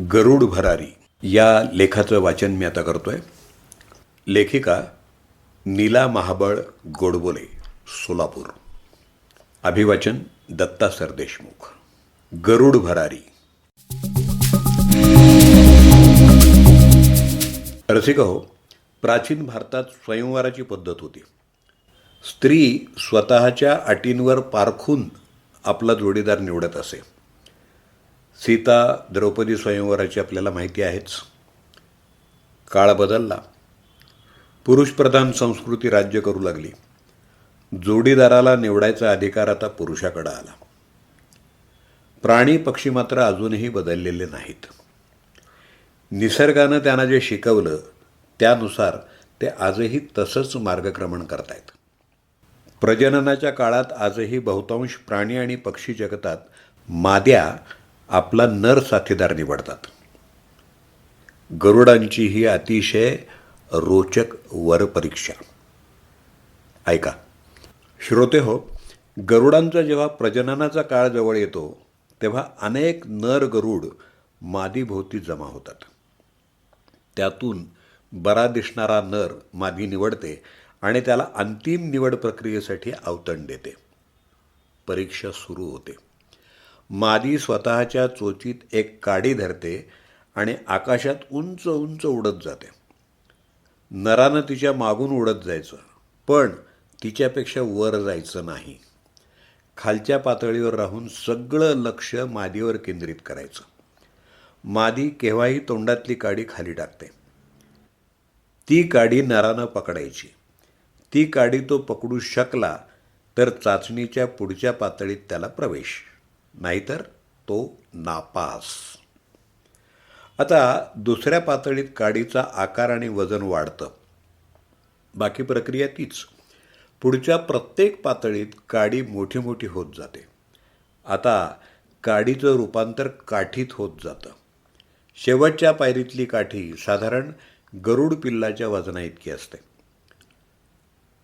गरुड भरारी या लेखाचं वाचन मी आता करतोय. लेखिका नीला महाबळ गोडबोले सोलापूर. अभिवाचन दत्ता सरदेशमुख गरुड भरारी. रसिक हो प्राचीन भारतात स्वयंवराची पद्धत होती. स्त्री स्वतःच्या अटींवर पारखून आपला जोडीदार निवडत असे. सीता द्रौपदी स्वयंवराची आपल्याला माहिती आहेच. काळ बदलला. पुरुषप्रधान संस्कृती राज्य करू लागली. जोडीदाराला निवडायचा अधिकार आता पुरुषाकडं आला. प्राणी पक्षी मात्र अजूनही बदललेले नाहीत. निसर्गानं त्यांना जे शिकवलं त्यानुसार ते आजही तसंच मार्गक्रमण करतायत. प्रजननाच्या काळात आजही बहुतांश प्राणी आणि पक्षी जगतात. माद्या आपला नर साथीदार निवडतात. गरुडांची ही अतिशय रोचक वरपरीक्षा ऐका. श्रोते हो गरुडांचा जेव्हा प्रजननाचा काळ जवळ येतो तेव्हा अनेक नर गरुड मादीभोवती जमा होतात. त्यातून बरा दिसणारा नर मादी निवडते आणि त्याला अंतिम निवड प्रक्रियेसाठी अवतण देते. परीक्षा सुरू होते. मादी स्वतःच्या चोचीत एक काडी धरते आणि आकाशात उंच उंच उडत जाते. नरानं तिच्या मागून उडत जायचं पण तिच्यापेक्षा वर जायचं नाही. खालच्या पातळीवर राहून सगळं लक्ष मादीवर केंद्रित करायचं. मादी केव्हाही तोंडातली काडी खाली टाकते. ती काडी नरानं पकडायची. ती काडी तो पकडू शकला तर चाचणीच्या पुढच्या पातळीत त्याला प्रवेश. नाहीतर तो नापास. आता दुसऱ्या पातळीत काडीचा आकार आणि वजन वाढतं. बाकी प्रक्रिया तीच. पुढच्या प्रत्येक पातळीत काडी मोठी मोठी होत जाते. आता काडीचं रूपांतर काठीत होत जातं. शेवटच्या पायरीतली काठी साधारण गरुड पिल्लाच्या वजना इतकी असते.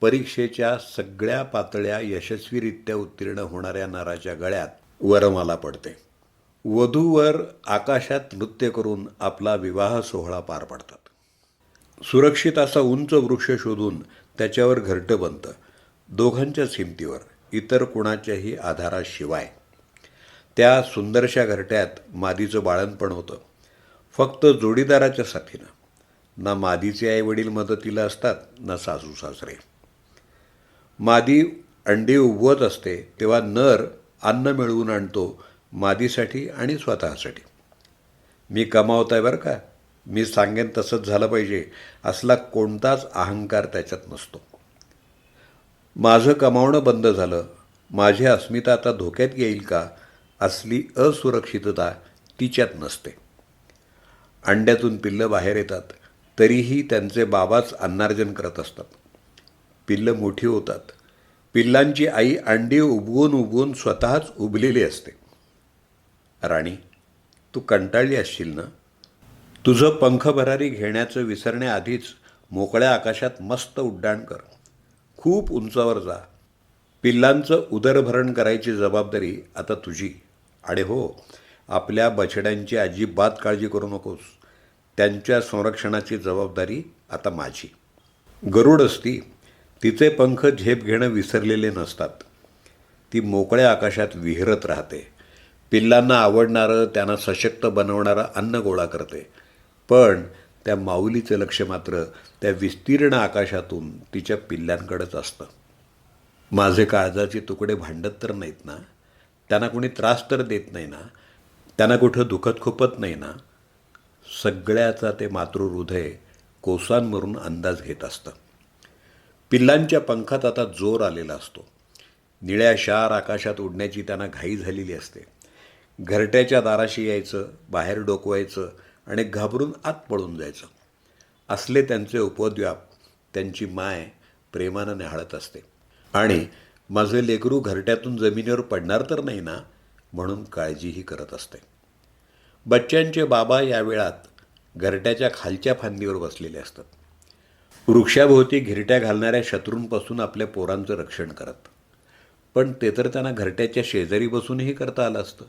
परीक्षेच्या सगळ्या पातळ्या यशस्वीरित्या उत्तीर्ण होणाऱ्या नराच्या गळ्यात वरमाला पडते. वधूवर आकाशात नृत्य करून आपला विवाह सोहळा पार पाडतात. सुरक्षित असा उंच वृक्ष शोधून त्याच्यावर घरटं बनतं. दोघांच्याच हिमतीवर इतर कुणाच्याही आधाराशिवाय. त्या सुंदरशा घरट्यात मादीचं बाळणपण होतं. फक्त जोडीदाराच्या साथीनं. ना मादीचे आईवडील मदतीला असतात ना सासू सासरे. मादी अंडी उगवत असते तेव्हा नर अन्न मिळवून आणतो मादीसाठी आणि स्वतःसाठी. मी कमावत आहे बरं का? मी सांगेन तसंच झालं पाहिजे असला कोणताच अहंकार त्याच्यात नसतो. माझं कमावणं बंद झालं. माझी अस्मिता आता धोक्यात येईल का? असली असुरक्षितता तिच्यात नसते. अंड्यातून पिल्लं बाहेर येतात. तरीही त्यांचे बाबाच अन्नार्जन करत असतात. पिल्लं मोठी होतात. पिल्लांची आई अंडी उबवून उबवून स्वतःच उबलेली असते. राणी तू कंटाळली असशील ना? तुझं पंख भरारी घेण्याचं विसरण्याआधीच मोकळ्या आकाशात मस्त उड्डाण कर. खूप उंचावर जा. पिल्लांचं उदरभरण करायची जबाबदारी आता तुझी. आणि हो आपल्या बछड्यांची अजिबात काळजी करू नकोस. त्यांच्या संरक्षणाची जबाबदारी आता माझी. गरुड असती तिचे पंख झेप घेणं विसरलेले नसतात. ती मोकळ्या आकाशात विहरत राहते. पिल्लांना आवडणारं त्यांना सशक्त बनवणारं अन्न गोळा करते. पण त्या माऊलीचं लक्ष मात्र त्या विस्तीर्ण आकाशातून तिच्या पिल्ल्यांकडेच असतं. माझे काळजाचे तुकडे भांडत तर नाहीत ना? त्यांना कोणी त्रास तर देत नाही ना? त्यांना कुठं दुखत खुपत नाही ना? सगळ्याचा ते मातृहृदय कोसांवरून अंदाज घेत असतं. पिल्लांच्या पंखात आता जोर आलेला असतो. निळ्या शार आकाशात उडण्याची त्यांना घाई झालेली असते. घरट्याच्या दाराशी यायचं बाहेर डोकवायचं आणि घाबरून आत पळून जायचं. असले त्यांचे उपद्व्याप त्यांची माय प्रेमानं निहाळत असते. आणि माझे लेकरू घरट्यातून जमिनीवर पडणार तर नाही ना म्हणून काळजीही करत असते. बच्च्यांचे बाबा या वेळात घरट्याच्या खालच्या फांदीवर बसलेले असतात. वृक्षाभोवती घिरट्या घालणाऱ्या शत्रूंपासून आपल्या पोरांचं रक्षण करत. पण ते तर त्यांना घरट्याच्या शेजारी बसूनही करता आलं असतं.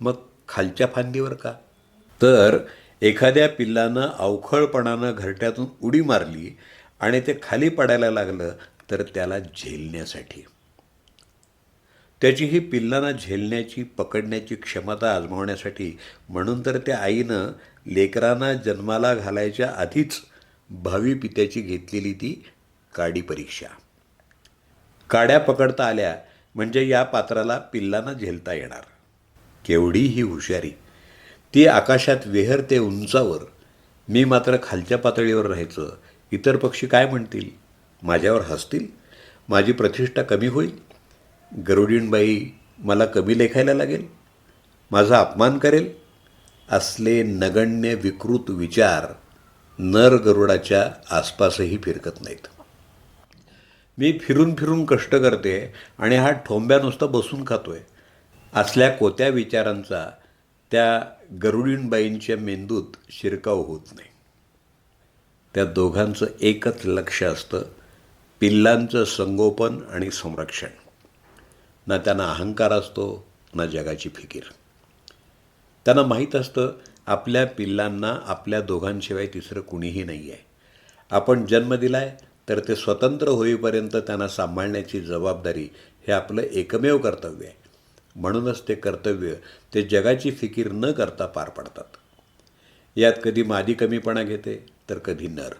मग खालच्या फांदीवर का? तर एखाद्या पिल्लानं अवखळपणानं घरट्यातून उडी मारली आणि ते खाली पडायला लागलं तर त्याला झेलण्यासाठी. त्याची ही पिल्लांना झेलण्याची पकडण्याची क्षमता आजमावण्यासाठी म्हणून तर त्या आईनं लेकरांना जन्माला घालायच्या आधीच भावी पित्याची घेतलेली ती काडी परीक्षा. काड्या पकडता आल्या म्हणजे या पात्राला पिल्लांना झेलता येणार. केवढी ही हुशारी. ती आकाशात विहरते उंचावर. मी मात्र खालच्या पातळीवर राहायचं. इतर पक्षी काय म्हणतील? माझ्यावर हसतील? माझी प्रतिष्ठा कमी होईल? गरुडीणबाई मला कमी लेखायला लागेल? माझा अपमान करेल? असले नगण्य विकृत विचार नर गरुडाच्या आसपासही फिरकत नाहीत. मी फिरून फिरून कष्ट करते आणि हा ठोंब्या नुसता बसून खातोय. असल्या कोत्या विचारांचा त्या गरुडीणबाईंच्या मेंदूत शिरकाव होत नाही. त्या दोघांचं एकच लक्ष असतं पिल्लांचं संगोपन आणि संरक्षण. ना त्यांना अहंकार असतो ना जगाची फिकीर. त्यांना माहीत असतं आपल्या पिल्लांना आपल्या दोघांशिवाय तिसरं कुणीही नाही आहे आपण जन्म दिला आहे तर ते स्वतंत्र होईपर्यंत त्यांना सांभाळण्याची जबाबदारी हे आपलं एकमेव कर्तव्य आहे. म्हणूनच ते कर्तव्य ते जगाची फिकीर न करता पार पाडतात. यात कधी मादी कमीपणा घेते तर कधी नर.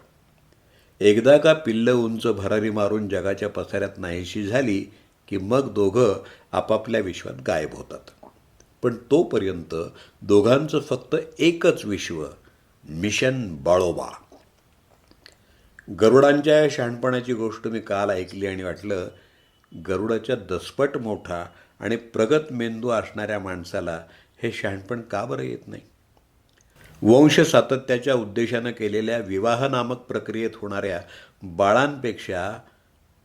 एकदा का पिल्ल उंच भरारी मारून जगाच्या पसाऱ्यात नाहीशी झाली की मग दोघं आपापल्या विश्वात गायब होतात. पण तोपर्यंत दोघांचं फक्त एकच विश्व मिशन बाळोबा. गरुडांच्या या शहाणपणाची गोष्ट मी काल ऐकली आणि वाटलं गरुडाच्या दसपट मोठा आणि प्रगत मेंदू असणाऱ्या माणसाला हे शहाणपण का बरं येत नाही? वंश सातत्याच्या उद्देशानं केलेल्या विवाह नामक प्रक्रियेत होणाऱ्या बाळांपेक्षा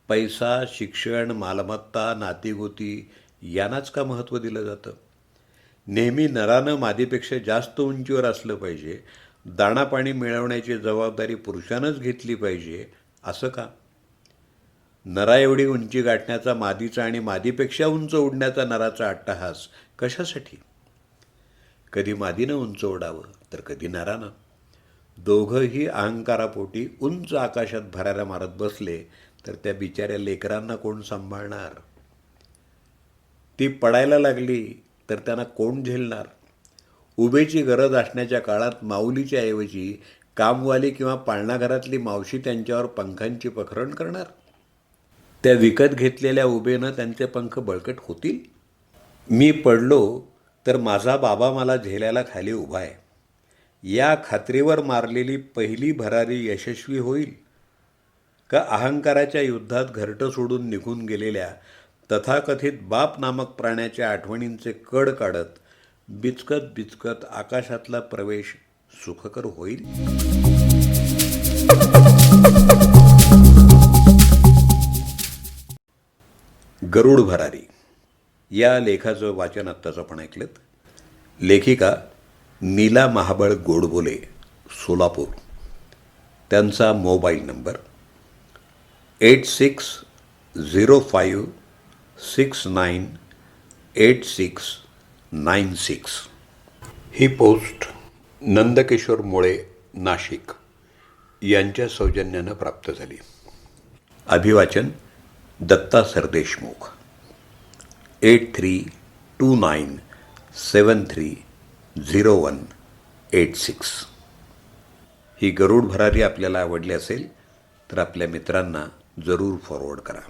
पैसा शिक्षण मालमत्ता नातीगोती यांनाच का महत्त्व दिलं जातं? नेहमी नरानं मादीपेक्षा जास्त उंचीवर असलं पाहिजे. दाणापाणी मिळवण्याची जबाबदारी पुरुषानंच घेतली पाहिजे. असं का? नरा एवढी उंची गाठण्याचा मादीचा आणि मादीपेक्षा उंच उडण्याचा नराचा अट्टहास कशासाठी? कधी मादीनं उंच उडावं तर कधी नरानं. दोघंही अहंकारापोटी उंच आकाशात भराऱ्या मारत बसले तर त्या बिचाऱ्या लेकरांना कोण सांभाळणार? ती पडायला लागली तर त्यांना कोण झेलणार? उभेची गरज असण्याच्या काळात माऊलीच्या ऐवजी कामवाली किंवा पाळणाघरातली मावशी त्यांच्यावर पंखांची पखरण करणार? त्या विकत घेतलेल्या उभेनं त्यांचे पंख बळकट होतील? मी पडलो तर माझा बाबा मला झेलायला खाली उभा आहे. या खात्रीवर मारलेली पहिली भरारी यशस्वी होईल? का अहंकाराच्या युद्धात घरटं सोडून निघून गेलेल्या तथाकथित बाप नामक प्राण्याच्या आठवणींचे कड काढत बिचकत बिचकत आकाशातला प्रवेश सुखकर होईल? गरुड भरारी. या लेखाचं वाचन आत्ताचं आपण ऐकलं लेखिका नीला महाबळ गोडबोले सोलापूर. त्यांचा mobile number eight six zero five six nine eight six nine six ही पोस्ट नंदकिशोर मुळे नाशिक यांच्या सौजन्यानं प्राप्त झाली. अभिवाचन Datta Sardeshmukh. Eight three two nine seven three zero one eight six ही गरुड भरारी आपल्याला आवडली असेल तर आपल्या मित्रांना जरूर फॉरवर्ड करा.